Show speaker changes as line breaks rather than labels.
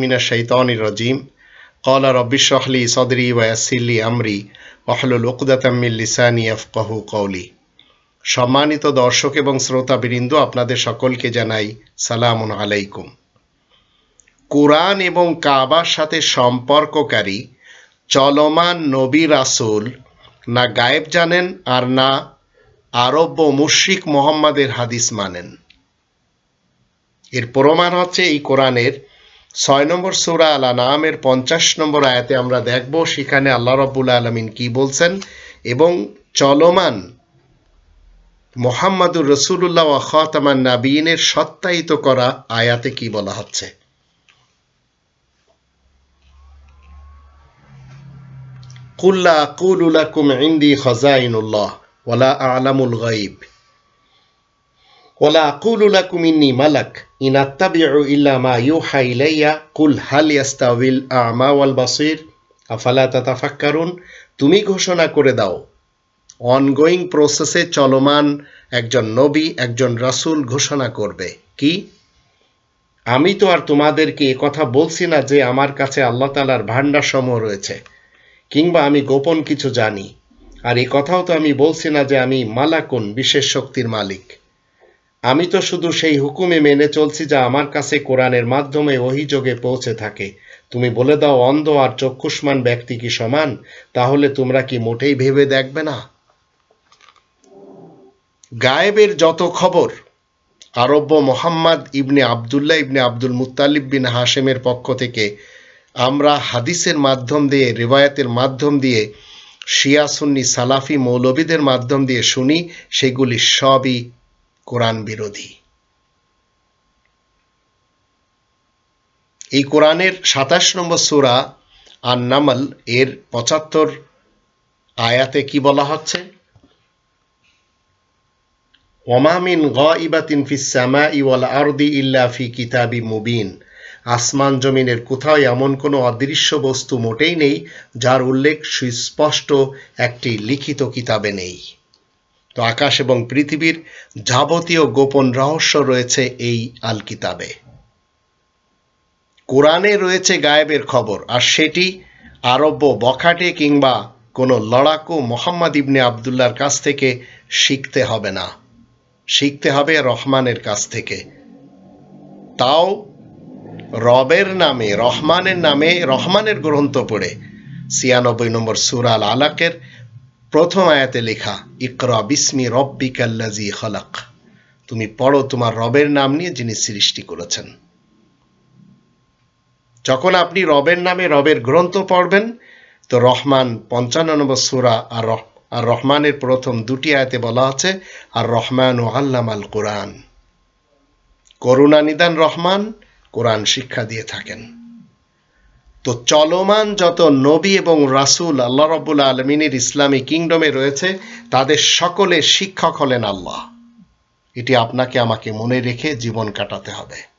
মিনা শৈতান রাজিম। কলা সদরি ওয়াসিল্লি আমরি ওকদাতাম্মিল লিসানি আফকাহু কৌলি সম্মানিত দর্শক এবং শ্রোতাবৃন্দ, আপনাদের সকলকে জানাই সালাম আলাইকুম। কোরআন এবং কাবার সাথে সম্পর্ককারী, চলমান নবী রাসুল না গায়েব জানেন আর না আরব্য মুশ্রিক মোহাম্মদের হাদিস মানেন। এর প্রমাণ হচ্ছে এই কোরআনের ছয় নম্বর সুরা আল নামের পঞ্চাশ নম্বর আয়াতে আমরা দেখব সেখানে আল্লাহ রব্বুল আলমিন কি বলছেন এবং চলমান মোহাম্মদুর রসুল্লাহ খাতামান নাবিনের সত্যায়িত করা আয়াতে কি বলা হচ্ছে? কুল্লা আকুলুলাকুম ইন্দি খাজাইনুল্লাহ ওয়ালা আলামুল গাইব ওয়ালা আকুলুলাকুম ইন্নি মালাক ইন আত্তাবিউ ইল্লা মা ইউহা কুল হাল ইয়াস্তাউইল আমা ওয়াল বাসির, আফালা তাতাফাক্কারুন, তুমি ঘোষণা করে দাও। অনগোয়িং প্রসেসে চলমান একজন নবী, একজন রাসূল ঘোষণা করবে। কি? আমি তো আর তোমাদেরকে কথা বলছি না যে আমার কাছে আল্লাহ তালার ভাণ্ডার সমূহ রয়েছে, কিংবা আমি গোপন কিছু জানি। আর এই কথাও তো আমি বলছি না যে আমি মালাকুন, বিশেষ শক্তির মালিক। আমি তো শুধু সেই হুকুমে মেনে চলছি যা আমার কাছে কোরআনের মাধ্যমে অভিযোগে পৌঁছে থাকে। তুমি বলে দাও, অন্ধ আর চক্ষুষ্মান ব্যক্তি কি সমান? তাহলে তোমরা কি মোটেই ভেবে দেখবে না? গায়েবের যত খবর, আরব্য Mohammad ibn Abdullah ibn Abdul Muttalib bin হাশেমের পক্ষ থেকে আমরা হাদিসের মাধ্যম দিয়ে, রেবায়াতের মাধ্যম দিয়ে, শিয়া সুন্নি সালাফি মৌলবীদের মাধ্যম দিয়ে শুনি, সেগুলি সবই কোরআন বিরোধী এই কোরআনের সাতাশ নম্বর সুরা আর নামল এর পঁচাত্তর আয়াতে কি বলা হচ্ছে? ওমামিন গ ইবাতিন ফিস সামা ইওয়াল আরদি ইল্লা ফি কিতাবি মুবিন। আসমান জমিনের কোথাও এমন কোনো অদৃশ্য বস্তু মোটেই নেই, যার উল্লেখ সুস্পষ্ট একটি লিখিত কিতাবে নেই। তো আকাশ এবং পৃথিবীর যাবতীয় গোপন রহস্য রয়েছে এই আল কিতাবে কোরআনে রয়েছে গায়েবের খবর, আর সেটি আরব্য বখাটে কিংবা কোনো লড়াকু মোহাম্মদ ইবনে আবদুল্লার কাছ থেকে শিখতে হবে না। শিখতে হবে রহমানের কাছ থেকে। তাও রবের নামে, রহমানের নামে, রহমানের গ্রন্থ পড়ে। ছিয়ানব্বই নম্বর সুরাল আলাকের প্রথম আয়াতে লেখা, ইকরা বিস্মি রব্বিকাল্লাজি খলাক। তুমি পড়ো তোমার রবের নাম নিয়ে যিনি সৃষ্টি করেছেন। যখন আপনি রবের নামে রবের গ্রন্থ পড়বেন, তো রহমান পঞ্চান্ন নম্বর সুরা আর আর রহমানের প্রথম দুটি আয়াতে বলা আছে, আর রহমান ও আল্লাম আল কোরআন। করুণা নিদান রহমান, কোরআন শিক্ষা দিয়ে থাকেন। তো চলমান যত নবী এবং রাসুল আল্লাহ রব্বুল আলমিনের ইসলামী কিংডমে রয়েছে, তাদের সকলে শিক্ষক হলেন আল্লাহ। এটি আপনাকে আমাকে মনে রেখে জীবন কাটাতে হবে।